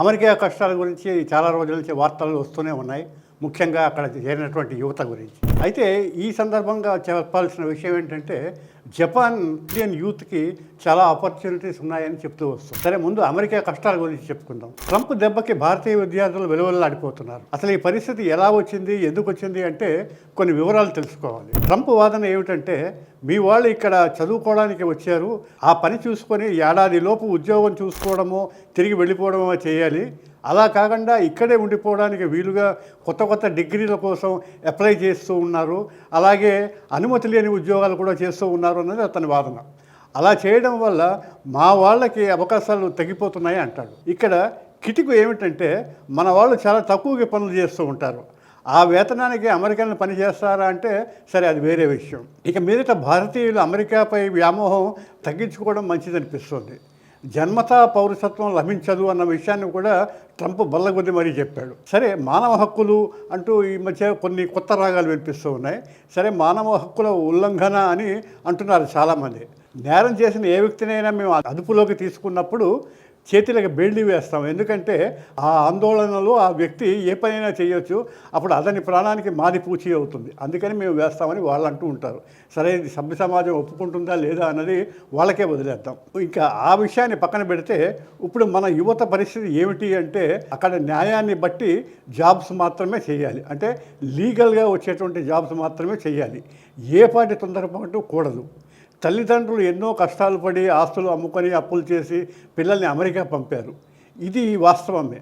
America కష్టాల గురించి చాలా రోజుల నుంచి వార్తలు వస్తూనే ఉన్నాయి. ముఖ్యంగా అక్కడ చేరినటువంటి యువత గురించి. అయితే ఈ సందర్భంగా చెప్పాల్సిన విషయం ఏంటంటే జపాన్ ఇండియన్ యూత్కి చాలా ఆపర్చునిటీస్ ఉన్నాయని చెప్తూ వస్తుంది. సరే ముందు అమెరికా కష్టాల గురించి చెప్పుకుందాం. ట్రంప్ దెబ్బకి భారతీయ విద్యార్థులు వెలువల్లాడిపోతున్నారు. అసలు ఈ పరిస్థితి ఎలా వచ్చింది ఎందుకు వచ్చింది అంటే కొన్ని వివరాలు తెలుసుకోవాలి. ట్రంప్ వాదన ఏమిటంటే మీ వాళ్ళు ఇక్కడ చదువుకోవడానికి వచ్చారు. ఆ పని చూసుకొని ఏడాది లోపు ఉద్యోగం చూసుకోవడమో తిరిగి వెళ్ళిపోవడమో చేయాలి. అలా కాకుండా ఇక్కడే ఉండిపోవడానికి వీలుగా కొత్త కొత్త డిగ్రీల కోసం అప్లై చేస్తూ ఉన్నారు. అలాగే అనుమతి లేని ఉద్యోగాలు కూడా చేస్తూ ఉన్నారు అన్నది అతని వాదన. అలా చేయడం వల్ల మా వాళ్ళకి అవకాశాలు తగ్గిపోతున్నాయి అంటాడు. ఇక్కడ కిటికు ఏమిటంటే మన వాళ్ళు చాలా తక్కువగా పనులు చేస్తూ ఉంటారు. ఆ వేతనానికి అమెరికన్లు పనిచేస్తారా అంటే సరే అది వేరే విషయం. ఇక మీదట భారతీయులు అమెరికాపై వ్యామోహం తగ్గించుకోవడం మంచిదనిపిస్తుంది. జన్మతా పౌరసత్వం లభించదు అన్న విషయాన్ని కూడా ట్రంప్ బల్లగొద్ది మరీ చెప్పాడు. సరే మానవ హక్కులు అంటూ ఈ మధ్య కొన్ని కొత్త రాగాలు వినిపిస్తూ ఉన్నాయి. సరే మానవ హక్కుల ఉల్లంఘన అని అంటున్నారు చాలామంది. నేరం చేసిన ఏ వ్యక్తినైనా మేము అదుపులోకి తీసుకున్నప్పుడు చేతులకు బెల్లి వేస్తాం. ఎందుకంటే ఆ ఆందోళనలో ఆ వ్యక్తి ఏ పనైనా చేయొచ్చు. అప్పుడు అతని ప్రాణానికి మాది పూచి అవుతుంది. అందుకని మేము వేస్తామని వాళ్ళు అంటూ ఉంటారు. సరే ఇది సభ్య సమాజం ఒప్పుకుంటుందా లేదా అన్నది వాళ్ళకే వదిలేద్దాం. ఇంకా ఆ విషయాన్ని పక్కన పెడితే ఇప్పుడు మన యువత పరిస్థితి ఏమిటి అంటే అక్కడ న్యాయాన్ని బట్టి జాబ్స్ మాత్రమే చేయాలి. అంటే లీగల్గా వచ్చేటువంటి జాబ్స్ మాత్రమే చేయాలి. ఏ పాటి తొందరపాటు కూడదు. తల్లిదండ్రులు ఎన్నో కష్టాలు పడి ఆస్తులు అమ్ముకొని అప్పులు చేసి పిల్లల్ని అమెరికా పంపారు. ఇది వాస్తవమే.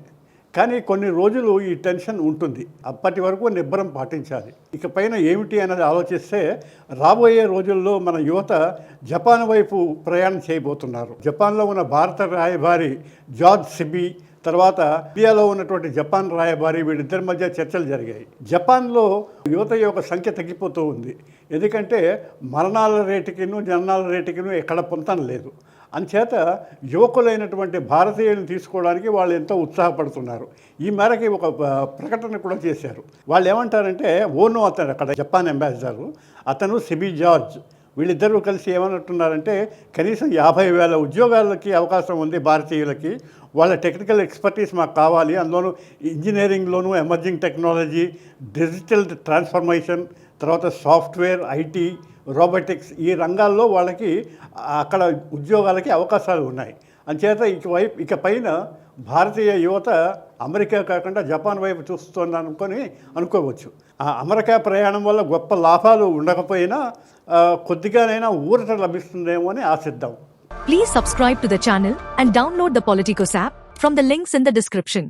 కానీ కొన్ని రోజులు ఈ టెన్షన్ ఉంటుంది. అప్పటి వరకు నిబ్బరం పాటించాలి. ఇక పైన ఏమిటి అన్నది ఆలోచిస్తే రాబోయే రోజుల్లో మన యువత జపాన్ వైపు ప్రయాణం చేయబోతున్నారు. జపాన్లో ఉన్న భారత రాయబారి జార్జ్ సిబి తర్వాత ఇండియాలో ఉన్నటువంటి జపాన్ రాయబారి వీళ్ళిద్దరి మధ్య చర్చలు జరిగాయి. జపాన్లో యువత యొక్క సంఖ్య తగ్గిపోతూ ఉంది. ఎందుకంటే మరణాల రేటుకిను జననాల రేటుకిను ఎక్కడ పొంతన లేదు. అంచేత యువకులైనటువంటి భారతీయులను తీసుకోవడానికి వాళ్ళు ఎంతో ఉత్సాహపడుతున్నారు. ఈ మేరకి ఒక ప్రకటన కూడా చేశారు. వాళ్ళు ఏమంటారంటే ఓను అతను అక్కడ జపాన్ అంబాసిడరు. అతను సిబి జార్జ్. వీళ్ళిద్దరూ కలిసి ఏమన్నట్టున్నారంటే కనీసం యాభై వేల ఉద్యోగాలకి అవకాశం ఉంది భారతీయులకి. వాళ్ళ టెక్నికల్ ఎక్స్పర్టీస్ మాకు కావాలి. అందులోనూ ఇంజనీరింగ్లోను ఎమర్జింగ్ టెక్నాలజీ డిజిటల్ ట్రాన్స్ఫర్మేషన్ తర్వాత సాఫ్ట్వేర్ ఐటీ రోబోటిక్స్ ఈ రంగాల్లో వాళ్ళకి అక్కడ ఉద్యోగాలకి అవకాశాలు ఉన్నాయి. అంచేత ఇకవైపు ఇక పైన భారతీయ యువత అమెరికా కాకుండా జపాన్ వైపు చూస్తుంది అనుకొని అనుకోవచ్చు. ఆ అమెరికా ప్రయాణం వల్ల గొప్ప లాభాలు ఉండకపోయినా కొద్దిగానైనా ఊరట లభిస్తుందేమో అని ఆశిద్దాం. Please subscribe to the channel and download the Politicos app from the links in the description